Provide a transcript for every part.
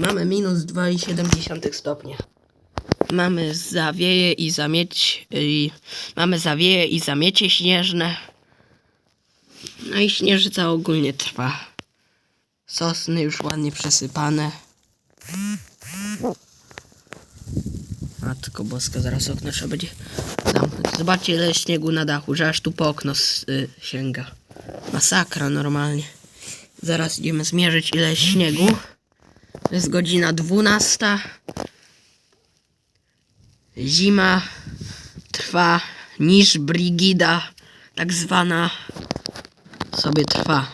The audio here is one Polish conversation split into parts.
Mamy minus 2,7 stopnia. Mamy zawieje i zamieć. I mamy zawieje i zamiecie śnieżne. No i śnieżyca ogólnie trwa. Sosny już ładnie przesypane. Matko boska, zaraz okno trzeba będzie zamknąć. Zobaczcie ile śniegu na dachu, że aż tu po okno y, sięga. Masakra normalnie. Zaraz idziemy zmierzyć ile śniegu. Jest godzina 12. Zima trwa niż brigida tak zwana sobie trwa.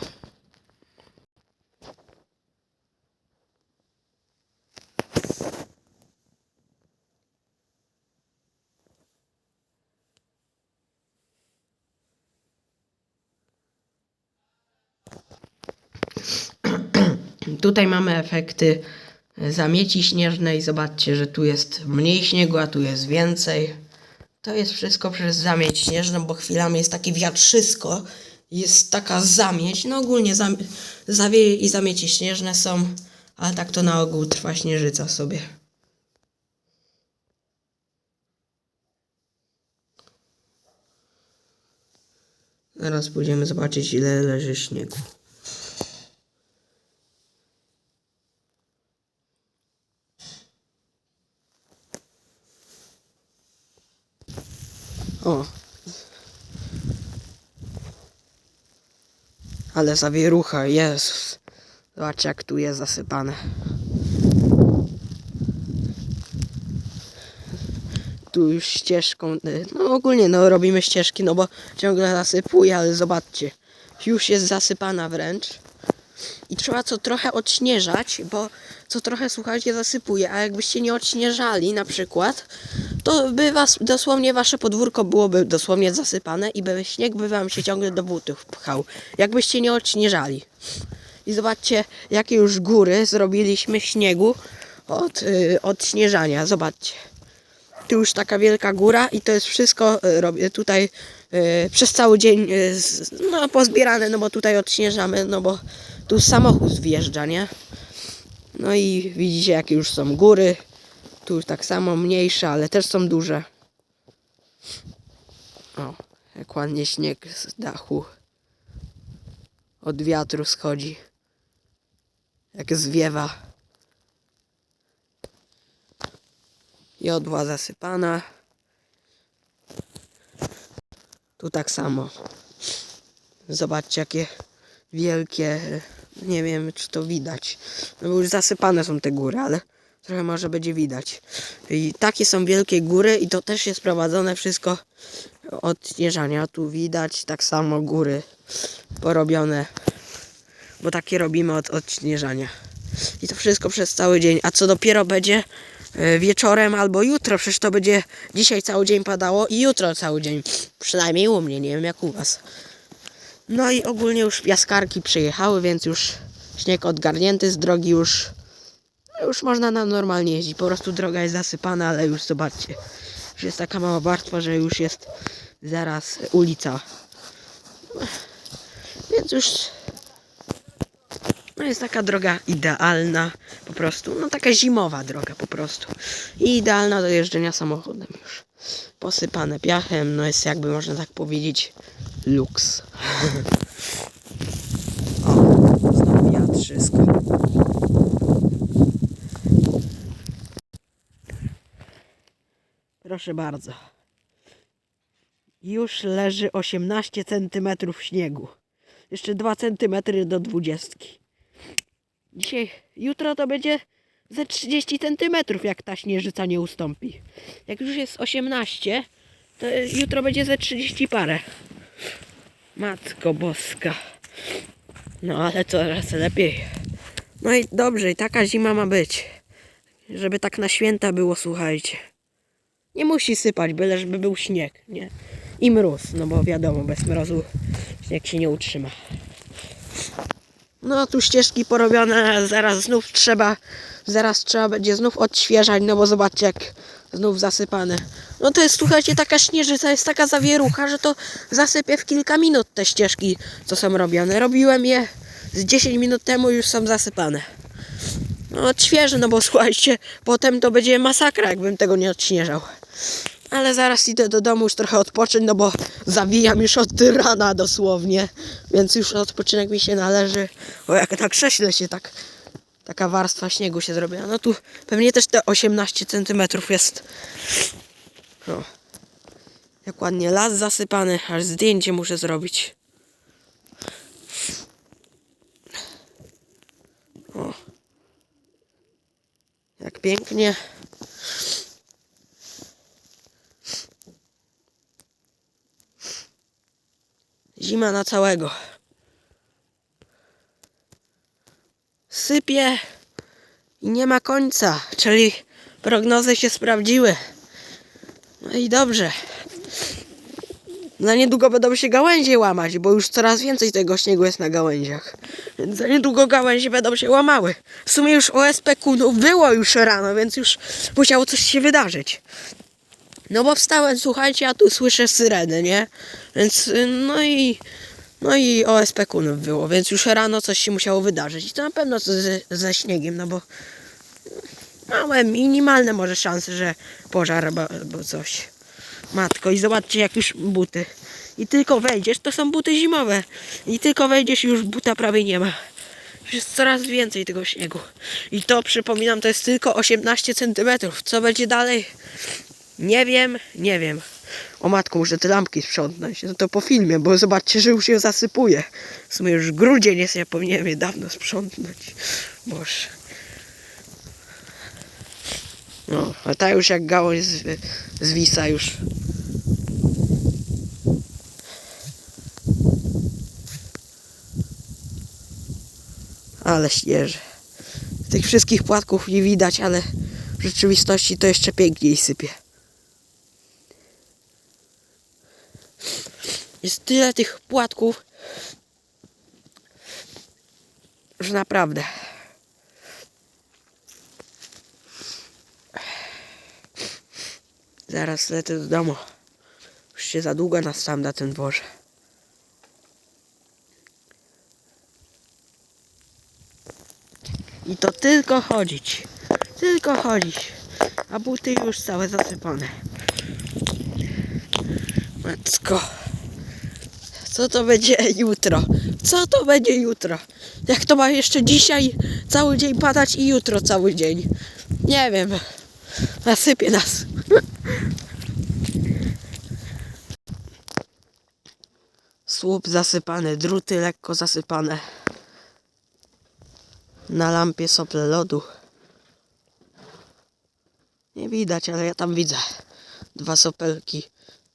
Tutaj mamy efekty zamieci śnieżnej. Zobaczcie, że tu jest mniej śniegu, a tu jest więcej. To jest wszystko przez zamieć śnieżną, bo chwilami jest takie wiatrzysko, jest taka zamieć. No ogólnie zam zawieje i zamieci śnieżne są, ale tak to na ogół trwa śnieżyca sobie. Zaraz pójdziemy zobaczyć ile leży śniegu. O. Ale zawierucha, Jezus. Zobacz jak tu jest zasypane. Tu już ścieżką, y, no ogólnie no robimy ścieżki, no bo ciągle zasypuje, ale zobaczcie. Już jest zasypana wręcz. I trzeba co trochę odśnieżać, bo co trochę słuchajcie zasypuje, a jakbyście nie odśnieżali na przykład, to by was dosłownie wasze podwórko byłoby dosłownie zasypane i by śnieg by wam się ciągle do butów pchał, jakbyście nie odśnieżali. I zobaczcie, jakie już góry zrobiliśmy śniegu od yy, odśnieżania. Zobaczcie. Tu już taka wielka góra i to jest wszystko y, robię tutaj y, przez cały dzień y, z- no, pozbierane, no bo tutaj odśnieżamy, no bo tu samochód wjeżdża, nie? No i widzicie jakie już są góry. Tu tak samo mniejsze, ale też są duże. O, jak ładnie śnieg z dachu od wiatru schodzi. Jak zwiewa. Jodła zasypana. Tu tak samo. Zobaczcie jakie wielkie. Nie wiem czy to widać. No bo już zasypane są te góry, ale trochę może będzie widać. I takie są wielkie góry i to też jest prowadzone wszystko od śnieżania. Tu widać tak samo góry porobione. Bo takie robimy od odśnieżania. I to wszystko przez cały dzień. A co dopiero będzie e, wieczorem albo jutro, przecież to będzie dzisiaj cały dzień padało i jutro cały dzień. Przynajmniej u mnie, nie wiem jak u was. No i ogólnie już piaskarki przyjechały, więc już śnieg odgarnięty z drogi już już można na normalnie jeździć. Po prostu droga jest zasypana, ale już zobaczcie. Już jest taka mała warstwa, że już jest zaraz ulica. Więc już no jest taka droga idealna po prostu. No taka zimowa droga po prostu. I idealna do jeżdżenia samochodem już. Posypane piachem, no jest jakby można tak powiedzieć luks. o, znowu wiatrzysko. Proszę bardzo. Już leży 18 cm śniegu. Jeszcze 2 cm do 20. Dzisiaj, jutro to będzie ze 30 cm, jak ta śnieżyca nie ustąpi. Jak już jest 18, to jutro będzie ze 30 parę. Matko boska. No ale coraz lepiej. No i dobrze, i taka zima ma być. Żeby tak na święta było, słuchajcie. Nie musi sypać, byle żeby był śnieg, nie? I mróz, no bo wiadomo, bez mrozu śnieg się nie utrzyma. No tu ścieżki porobione, zaraz znów trzeba, zaraz trzeba będzie znów odświeżać, no bo zobaczcie jak znów zasypane. No to jest, słuchajcie, taka śnieżyca, jest taka zawierucha, że to zasypie w kilka minut te ścieżki, co są robione. Robiłem je z 10 minut temu, już są zasypane. No odświeżę, no bo słuchajcie, potem to będzie masakra, jakbym tego nie odśnieżał. Ale zaraz idę do domu już trochę odpocząć, no bo zawijam już od rana dosłownie. Więc już odpoczynek mi się należy. O, jak na krześle się tak, taka warstwa śniegu się zrobiła. No tu pewnie też te 18 cm jest. O. Jak ładnie las zasypany, aż zdjęcie muszę zrobić. O. Jak pięknie. Zima na całego. Sypie i nie ma końca, czyli prognozy się sprawdziły. No i dobrze. Za niedługo będą się gałęzie łamać, bo już coraz więcej tego śniegu jest na gałęziach. Więc za niedługo gałęzie będą się łamały. W sumie już OSP kunów było już rano, więc już musiało coś się wydarzyć. No bo wstałem, słuchajcie, a tu słyszę syreny, nie? Więc y, no i no i OSP kunów było, więc już rano coś się musiało wydarzyć. I to na pewno ze, ze śniegiem, no bo małe, minimalne może szanse, że pożar albo, coś. Matko, i zobaczcie jak już buty. I tylko wejdziesz, to są buty zimowe. I tylko wejdziesz już buta prawie nie ma. Jest coraz więcej tego śniegu. I to przypominam, to jest tylko 18 cm. Co będzie dalej? Nie wiem, nie wiem. O matko, muszę te lampki sprzątnąć. No to po filmie, bo zobaczcie, że już się zasypuje. W sumie już grudzień jest, ja powinienem je dawno sprzątnąć. Boże. No, a ta już jak gałąź zwisa już. Ale śnieży. Tych wszystkich płatków nie widać, ale w rzeczywistości to jeszcze piękniej sypie. Jest tyle tych płatków, że naprawdę. Zaraz lecę do domu. Już się za długo nastałem na tym dworze. I to tylko chodzić. Tylko chodzić. A buty już całe zasypane. Matko. Co to będzie jutro? Co to będzie jutro? Jak to ma jeszcze dzisiaj cały dzień padać i jutro cały dzień? Nie wiem. Nasypie nas. Słup zasypany, druty lekko zasypane. Na lampie sople lodu. Nie widać, ale ja tam widzę. Dwa sopelki.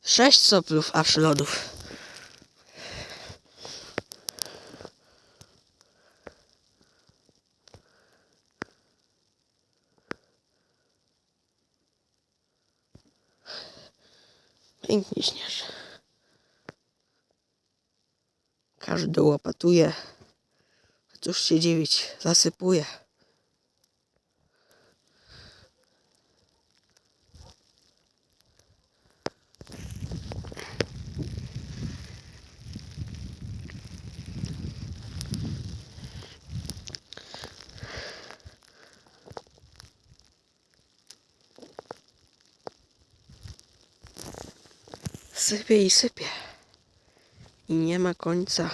Sześć soplów aż lodów. Pięknie śnieży. Każdy łopatuje. Cóż się dziwić, zasypuje. Sypie i sypie. I nie ma końca.